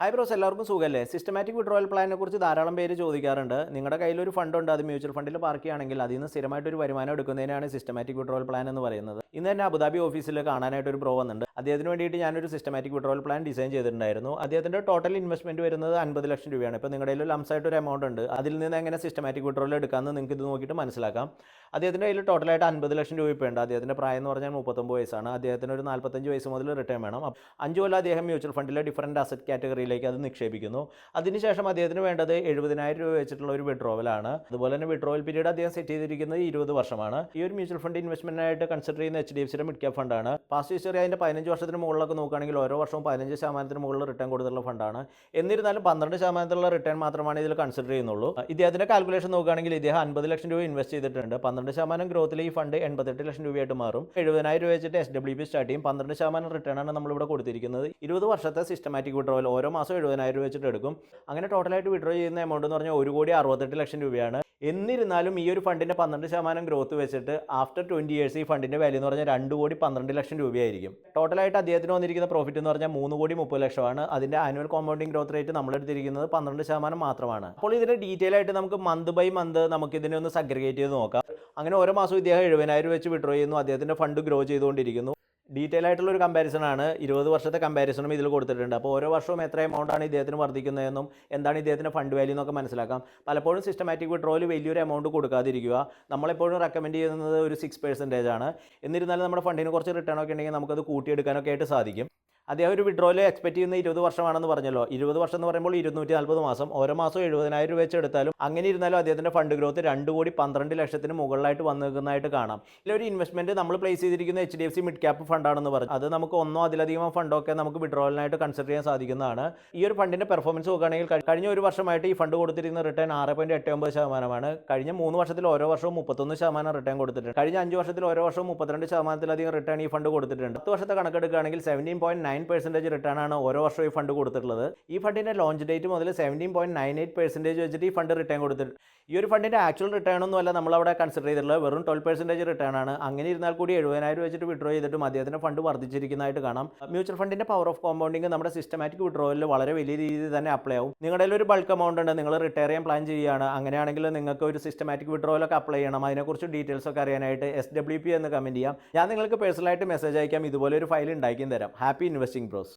Hi bros എല്ലാവർക്കും സുഖമല്ലേ systematic withdrawal പ്ലാനിനെ കുറിച്ച് ധാരാളം പേര് ചോദിക്കാറുണ്ട്. നിങ്ങളുടെ കയ്യിൽ ഒരു ഫണ്ട് ഉണ്ട് അത് മ്യൂച്വൽ ഫണ്ടിൽ പാർക്ക് ചെയ്യുകയാണെങ്കിൽ അതിൽ നിന്ന് സ്ഥിരമായിട്ട് ഒരു വരുമാനം എടുക്കുന്നതിനാണ് സിസ്റ്റമാറ്റിക് വിഡ്രോവൽ പ്ലാൻ എന്ന് പറയുന്നത്. ഇന്ന് തന്നെ അബുദാബി ഓഫീസിൽ കാണാനായിട്ട് ഒരു ബ്രോ വന്നിട്ടുണ്ട്. അദ്ദേഹത്തിന് വേണ്ടിയിട്ട് ഞാനൊരു സിസ്റ്റമാറ്റിക് വിഡ്രോവൽ പ്ലാൻ ഡിസൈൻ ചെയ്തിട്ടുണ്ടായിരുന്നു. അദ്ദേഹത്തിന്റെ ടോട്ടൽ ഇൻവെസ്റ്റ്മെന്റ് വരുന്നത് അൻപത് ലക്ഷം രൂപയാണ്. ഇപ്പോൾ നിങ്ങളുടെ കയ്യിൽ ലംസായിട്ട് ഒരു എമൗണ്ട് ഉണ്ട്. അതിൽ നിന്ന് എങ്ങനെ സിസ്റ്റമാറ്റിക് വിഡ്രോവൽ എടുക്കാമെന്ന് നിങ്ങൾക്ക് ഇത് നോക്കിയിട്ട് മനസ്സിലാക്കാം. അദ്ദേഹത്തിന്റെ കയ്യിൽ ടോട്ടലായിട്ട് അൻപത് ലക്ഷം രൂപ ഉണ്ട്. അദ്ദേഹത്തിന്റെ പ്രായം എന്ന് പറഞ്ഞാൽ മുപ്പത്തൊമ്പത് വയസ്സാണ്. അദ്ദേഹത്തിന് ഒരു നാൽപ്പത്തഞ്ച് വയസ്സ് മുതൽ റിട്ടേൺ വേണം. അഞ്ച് കൊല്ലം അദ്ദേഹം മ്യൂച്വൽ ഫണ്ടിലെ ഡിഫറന്റ് അസറ്റ് കാറ്റഗറിയിലേക്ക് അത് നിക്ഷേപിക്കുന്നു. അതിനുശേഷം അദ്ദേഹത്തിന് വേണ്ടത് എഴുപതിനായിരം രൂപ വെച്ചിട്ടുള്ള ഒരു വിഡ്രോവലാണ് അതുപോലെ തന്നെ വിഡ്രോവൽ പീരീഡ് അദ്ദേഹം സെറ്റ് ചെയ്തിരിക്കുന്നത് ഇരുപത് വർഷമാണ്. ഈ ഒരു മ്യൂച്വൽ ഫണ്ട് ഇൻവെസ്റ്റ്മെന്റിനായിട്ട് കൺസിഡർ ചെയ്യുന്ന എച്ച് ഡി എഫ് സിയുടെ മിഡ് ഫണ്ടാണ് പാസ്റ്റ് ഹിസ്റ്ററി അതിന്റെ പതിനഞ്ച് വർഷത്തിന് മുകളിലൊക്കെ നോക്കുകയാണെങ്കിൽ ഓരോ വർഷവും പതിനഞ്ച് ശതമാനത്തിന് മുകളിൽ റിട്ടേൺ കൊടുത്തുള്ള ഫണ്ടാണ് എന്നിരുന്നാലും പന്ത്രണ്ട് ശതമാനത്തിലുള്ള റിട്ടേൺ മാത്രമാണ് ഇതിൽ കൺസിഡർ ചെയ്യുന്നുള്ളൂ. ഇദ്ദേഹത്തിന്റെ കാൽക്കുലേഷൻ നോക്കുകയാണെങ്കിൽ ഇദ്ദേഹം അൻപത് ലക്ഷം രൂപ ഇൻവെസ്റ്റ് ചെയ്തിട്ടുണ്ട്. പന്ത്രണ്ട് ശതമാനം ഗ്രോത്തിൽ ഈ ഫണ്ട് എൺപത്തെട്ട് ലക്ഷം രൂപയായിട്ട് മാറും. എഴുപതിനായിരം രൂപ വെച്ചിട്ട് എസ് ഡബ്ല്യു പി സ്റ്റാർട്ട് ചെയ്യും. പന്ത്രണ്ട് ശതമാനം റിട്ടേൺ ആണ് നമ്മളിവിടെ കൊടുത്തിരിക്കുന്നത്. ഇരുപത് വർഷത്തെ സിസ്റ്റമാറ്റിക് വിഡ്രോവൽ ഓരോ മാസം എഴുപതിനായിരം രൂപ വെച്ചിട്ട് എടുക്കും. അങ്ങനെ ടോട്ടലായിട്ട് വിഡ്രോ ചെയ്യുന്ന എമൗണ്ട് എന്ന് പറഞ്ഞാൽ ഒരു കോടി അറുപത്തെട്ട് ലക്ഷം രൂപയാണ്. എന്നിരുന്നാലും ഈ ഒരു ഫണ്ടിന്റെ പന്ത്രണ്ട് ശതമാനം ഗ്രോത്ത് വെച്ചിട്ട് ആഫ്റ്റർ ട്വന്റി ഇയേഴ്സ് ഈ ഫണ്ടിന്റെ വാല്യൂ എന്ന് പറഞ്ഞാൽ രണ്ട് കോടി പന്ത്രണ്ട് ലക്ഷം രൂപയായിരിക്കും. ടോട്ടലായിട്ട് അദ്ദേഹത്തിന് വന്നിരിക്കുന്ന പ്രോഫിറ്റ് എന്ന് പറഞ്ഞാൽ മൂന്ന് കോടി മുപ്പത് ലക്ഷമാണ്. അതിന്റെ ആനുവൽ കോമ്പൗണ്ടിങ് ഗ്രോത്ത് റേറ്റ് നമ്മൾ എടുത്തിരിക്കുന്നത് പന്ത്രണ്ട് ശതമാനം മാത്രമാണ്. അപ്പോൾ ഇതിന്റെ ഡീറ്റെയിൽ ആയിട്ട് നമുക്ക് മന്ത് ബൈ മന്ത് നമുക്ക് ഇതിനെ ഒന്ന് സഗ്രിഗേറ്റ് ചെയ്ത് നോക്കാം. അങ്ങനെ ഓരോ മാസവും ഇദ്ദേഹം എഴുപതിനായിരം വെച്ച് വിഡ്രോ ചെയ്യുന്നു. അദ്ദേഹത്തിന്റെ ഫണ്ട് ഗ്രോ ചെയ്തുകൊണ്ടിരിക്കുന്നു. ഡീറ്റെയിൽ ആയിട്ടുള്ള ഒരു കമ്പാരിസൺ ആണ്. ഇരുപത് വർഷത്തെ കമ്പാരിസണും ഇതിൽ കൊടുത്തിട്ടുണ്ട്. അപ്പോൾ ഓരോ വർഷവും എത്ര എമൗണ്ട് ആണ് ഇദ്ദേഹത്തിന് വർദ്ധിക്കുന്നതെന്നും എന്താണ് ഇദ്ദേഹത്തിന്റെ ഫണ്ട് വാല്യൂ എന്നൊക്കെ മനസ്സിലാക്കാം. പലപ്പോഴും സിസ്റ്റമാറ്റിക് വിഡ്രോയിൽ വലിയൊരു എമൗണ്ട് കൊടുക്കാതിരിക്കുക. നമ്മളെപ്പോഴും റെക്കമെൻഡ് ചെയ്യുന്നത് ഒരു സിക്സ് പെർസെന്റേജ് ആണ്. എന്നിരുന്നാലും നമ്മുടെ ഫണ്ടിന് കുറച്ച് റിട്ടേൺ ഒക്കെ ഉണ്ടെങ്കിൽ നമുക്കത് കൂട്ടിയെടുക്കാനൊക്കെ ആയിട്ട് സാധിക്കും. അദ്ദേഹം ഒരു വിഡ്രോയിൽ എക്സ്പെക്ട് ചെയ്യുന്ന ഇരുപത് വർഷമാണെന്ന് പറഞ്ഞല്ലോ. ഇരുപത് വർഷം എന്ന് പറയുമ്പോൾ ഇരുന്നൂറ്റി നാൽപ്പത് മാസം. ഓരോ മാസം എഴുപതിനായിരം രൂപ വെച്ച് എടുത്താലും അങ്ങനെ ഇരുന്നാലും അദ്ദേഹത്തിന്റെ ഫണ്ട് ഗ്രോത്ത് രണ്ട് കോടി പന്ത്രണ്ട് ലക്ഷത്തിന് മുകളിലായിട്ട് വന്നു നിൽക്കുന്നതായിട്ട് കാണാം ഇതിലൊരു ഇൻവെസ്റ്റ്മെന്റ് നമ്മൾ പ്ലേസ് ചെയ്തിരിക്കുന്ന H D F C mid cap ഫണ്ടാണെന്ന് പറഞ്ഞു. അത് നമുക്ക് ഒന്നോ അതിലധികമോ ഫണ്ടൊക്കെ നമുക്ക് വിഡ്രോവലിനായിട്ട് കൺസിഡർ ചെയ്യാൻ സാധിക്കുന്നതാണ്. ഈ ഒരു ഫണ്ടിന്റെ പെർഫോമൻസ് നോക്കുകയാണെങ്കിൽ കഴിഞ്ഞ ഒരു വർഷമായിട്ട് ഈ ഫണ്ട് കൊടുത്തിരിക്കുന്ന റിട്ടേൺ ആറ് പോയിന്റ് എട്ട് ഒമ്പത് ശതമാനമാണ്. കഴിഞ്ഞ മൂന്ന് വർഷത്തിൽ ഓരോ വർഷവും മുപ്പത്തൊന്ന് ശതമാനം റിട്ടേൺ കൊടുത്തിട്ടുണ്ട്. കഴിഞ്ഞ അഞ്ച് വർഷത്തിൽ ഓരോ വർഷവും മുപ്പത്തിരണ്ട് ശതമാനത്തിലധികം റിട്ടേൺ ഈ ഫണ്ട് കൊടുത്തിട്ടുണ്ട്. പത്ത് വർഷത്തെ കണക്കെടുക്കുകയാണെങ്കിൽ seventeen point nine percentage return ആണ് ഓരോ വർഷവും ഈ ഫണ്ട് കൊടുത്തിട്ടുള്ളത്. ഈ ഫണ്ടിന്റെ ലോഞ്ച് ഡേറ്റ് മുതൽ seventeen point nine eight percentage വെച്ചിട്ട് ഈ ഫണ്ട് റിട്ടേൺ കൊടുത്തിട്ടുണ്ട് ഈ ഒരു ഫണ്ടിന്റെ ആക്ച്വൽ റിട്ടേൺ ഒന്നും അല്ല നമ്മളവിടെ കൺസിഡർ ചെയ്തിട്ടുള്ളത്. വെറും ട്വൽവ് പെർസെന്റേജ് റിട്ടേൺ ആണ്. അങ്ങനെ ഇരുന്നാൽ കൂടി എഴുപതിനായിരം വെച്ചിട്ട് വിഡ്രോ ചെയ്തിട്ടും അദ്ദേഹത്തിന്റെ ഫണ്ട് വർദ്ധിച്ചിരിക്കുന്നതായിട്ട് കാണാം. മ്യൂച്വൽ ഫണ്ടിന്റെ പവർ ഓഫ് കോമ്പൗണ്ടിങ് നമ്മുടെ സിസ്റ്റമാറ്റിക് വിഡ്രോയിൽ വളരെ വലിയ രീതിയിൽ തന്നെ അപ്ലൈ ആവും. നിങ്ങളുടെ ഒരു ബൾക്ക് എമൗണ്ട് ഉണ്ട്. നിങ്ങൾ റിട്ടയർ ചെയ്യാൻ പ്ലാൻ ചെയ്യുകയാണ്. അങ്ങനെയാണെങ്കിൽ നിങ്ങൾക്ക് ഒരു സിസ്റ്റമാറ്റിക് വിഡ്രോയിലൊക്കെ അപ്ലൈ ചെയ്യണം. അതിനെക്കുറിച്ച് ഡീറ്റെയിൽസ് ഒക്കെ അറിയാനായിട്ട് എസ് ഡബ്ല്യു പി എന്ന് കമന്റ് ചെയ്യാം. ഞാൻ നിങ്ങൾക്ക് പേഴ്സണലായിട്ട് മെസ്സേജ് അയക്കാം. ഇതുപോലെ ഒരു ഫയൽ ഉണ്ടാക്കിയും തരാം. Happy investing bros